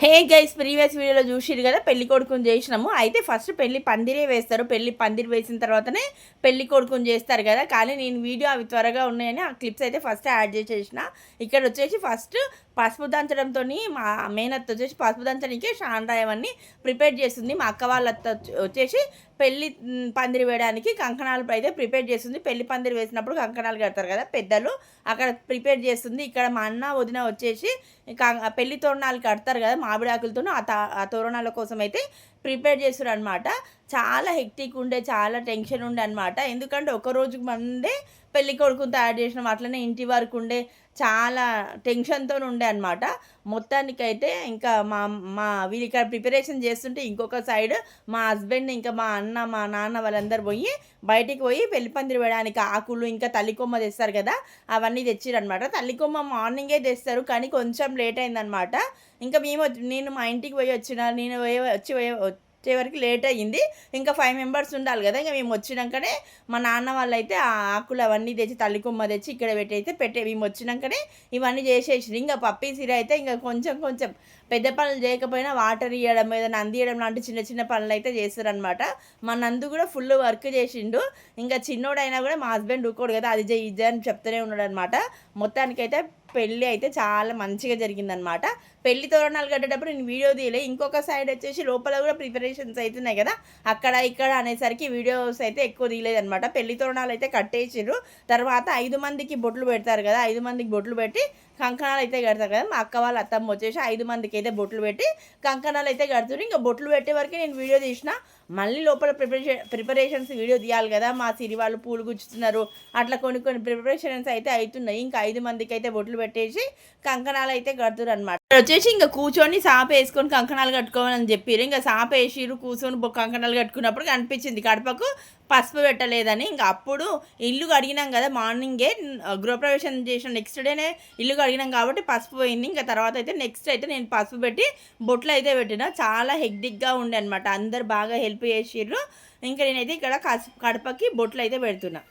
Hey guys previous వీడియోలో చూసిరు కదా పెళ్ళి కొడుకుని చేసినాము. అయితే ఫస్ట్ పెళ్ళి పందిరే వేస్తారు. పెళ్ళి పందిరి వేసిన తర్వాతనే పెళ్ళి కొడుకుని చేస్తారు కదా. కానీ నేను వీడియో అవి త్వరగా ఉన్నాయని ఆ క్లిప్స్ అయితే ఫస్ట్ యాడ్ చేసేసిన. ఇక్కడ వచ్చేసి ఫస్ట్ పసుపు దంచడంతో మా మేనత్త వచ్చేసి పసుపు దంచడానికి షాండ్రాయవన్నీ ప్రిపేర్ చేస్తుంది. మా అక్క వాళ్ళ వచ్చేసి పెళ్ళి పందిరి వేయడానికి కంకణాలు అయితే ప్రిపేర్ చేస్తుంది. పెళ్ళి పందిరి వేసినప్పుడు కంకణాలు కడతారు కదా పెద్దలు. అక్కడ ప్రిపేర్ చేస్తుంది. ఇక్కడ మా అన్న వదిన వచ్చేసి కం- పెళ్ళి తోరణాలు కడతారు కదా మామిడాకులతోనూ ఆ తా- ఆ తోరణాల కోసం అయితే ప్రిపేర్ చేస్తారు అనమాట చాలా హెక్టిక్ ఉండే చాలా టెన్షన్ ఉండే అనమాట ఎందుకంటే ఒక రోజుకి ముందే పెళ్ళి కొడుకుని తయారు చేసినాం అట్లనే ఇంటి వరకు ఉండే చాలా టెన్షన్తో ఉండే అనమాట మొత్తానికైతే ఇంకా మా మా వీళ్ళు ఇక్కడ ప్రిపరేషన్ చేస్తుంటే ఇంకొక సైడ్ మా హస్బెండ్ ఇంకా మా అన్న మా నాన్న వాళ్ళందరూ పోయి బయటికి పోయి పెళ్ళి పందిరి వేయడానికి ఆకులు ఇంకా తల్లికొమ్మ తెస్తారు కదా అవన్నీ తెచ్చిరనమాట తల్లికొమ్మ మార్నింగే తెస్తారు కానీ కొంచెం లేట్ అయిందనమాట ఇంకా మేము వచ్చి- నేను మా ఇంటికి పోయి వచ్చిన నేను పోయి వచ్చి వచ్చే వరకు లేట్ అయ్యింది. ఇంకా ఫైవ్ మెంబర్స్ ఉండాలి కదా ఇంకా మేము వచ్చినాకనే మా నాన్న వాళ్ళు అయితే ఆ ఆకులు అవన్నీ తెచ్చి తల్లికొమ్మ తెచ్చి ఇక్కడ పెట్టి అయితే పెట్టే మేము వచ్చినాకనే ఇవన్నీ చేసేసి ఇంకా పప్పి సిర అయితే ఇంకా కొంచెం కొంచెం పెద్ద పనులు చేయకపోయినా వాటర్ ఇవ్వడం ఏదైనా అందియడం లాంటి చిన్న చిన్న పనులు అయితే చేస్తారనమాట మా నందు కూడా ఫుల్ వర్క్ చేసిండు. ఇంకా చిన్నోడైనా కూడా మా హస్బెండ్ ఊకోడు కదా అది చేయి ఇది అని చెప్తూనే ఉన్నాడు అనమాట మొత్తానికైతే పెళ్ళి అయితే చాలా మంచిగా జరిగిందనమాట పెళ్ళి తోరణాలు కట్టేటప్పుడు నేను వీడియో తీయలే. ఇంకొక సైడ్ వచ్చేసి లోపల కూడా ప్రిపరేషన్స్ అవుతున్నాయి కదా. అక్కడ ఇక్కడ అనేసరికి వీడియోస్ అయితే ఎక్కువ తీయలేదనమాట పెళ్ళి తోరణాలు అయితే కట్టేసిర్రు. తర్వాత ఐదు మందికి బొట్లు పెడతారు కదా. ఐదు మందికి బొట్లు పెట్టి కంకణాలు అయితే కడతారు కదా మా అక్క వాళ్ళ అత్తమ్మ వచ్చేసి ఐదు మందికి అయితే బొట్లు పెట్టి కంకణాలు అయితే కడుతుంది ఇంకా బొట్లు పెట్టే వరకు నేను వీడియో తీసిన. మళ్ళీ లోపల ప్రిపరేషన్ ప్రిపరేషన్స్ వీడియో తీయాలి కదా మా సిరి వాళ్ళు పూలు గుచ్చుతున్నారు. అట్లా కొన్ని కొన్ని ప్రిపరేషన్స్ అయితే అవుతున్నాయి. ఇంకా ఐదు మందికి అయితే బొట్లు పెట్టేసి కంకణాలు అయితే కడుతున్నారు అనమాట వచ్చేసి ఇంకా కూర్చొని సాప వేసుకొని కంకణాలు కట్టుకోవాలని చెప్పారు ఇంకా సాప వేసిరు కూర్చొని కంకణాలు కట్టుకున్నప్పుడు కనిపించింది కడపకు పసుపు పెట్టలేదని. ఇంకా అప్పుడు ఇల్లు కడిగినాం కదా మార్నింగే గృహప్రవేశం చేసిన నెక్స్ట్ డేనే ఇల్లు కడిగినాం కాబట్టి పసుపు పోయింది. ఇంకా తర్వాత అయితే నెక్స్ట్ అయితే నేను పసుపు పెట్టి బొట్లు అయితే పెట్టిన. చాలా హెక్టిక్గా ఉండే అనమాట అందరు బాగా హెల్ప్ చేసిర్రు. ఇంకా నేనైతే ఇక్కడ కస్ కడపకి బొట్లు అయితే పెడుతున్నా.